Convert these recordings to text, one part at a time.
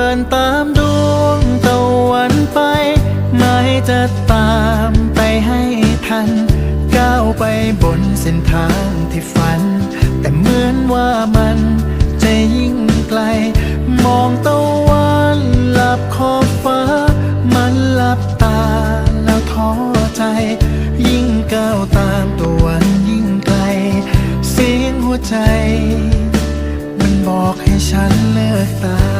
เดินตามดวงตะวันไป ไม่จะตามไปให้ทัน ก้าวไปบนเส้นทางที่ฝัน แต่เหมือนว่ามันจะยิ่งไกล มองตะวันหลับขอบฟ้า มันหลับตาแล้วท้อใจ ยิ่งก้าวตามตะวันยิ่งไกล เสียงหัวใจ มันบอกให้ฉันเลิกตา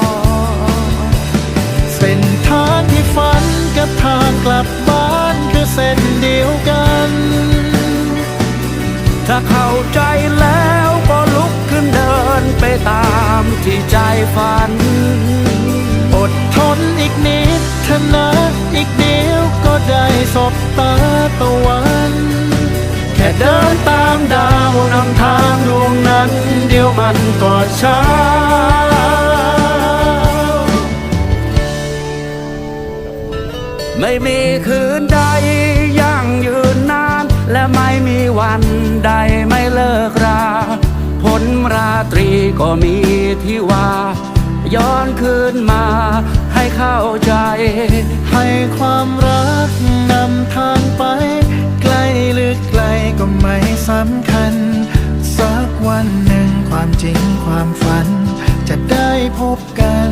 ถ้าเข้าใจแล้วก็ลุกขึ้นเดินไปตามที่ใจฝัน อดทนอีกนิดเถอะนะอีกเดียวก็ได้สบตาตะวัน แค่เดินตามดาวนำทางดวงนั้น เดียวมันก็เช้าไม่มีคืน ใดไม่เลิกรา ผลราตรีก็มีที่ว่า ย้อนคืนมาให้เข้าใจ ให้ความรักนำทางไปไกล้หรือไกลก็ไม่สำคัญ สักวันหนึ่งความจริงความฝัน จะได้พบกัน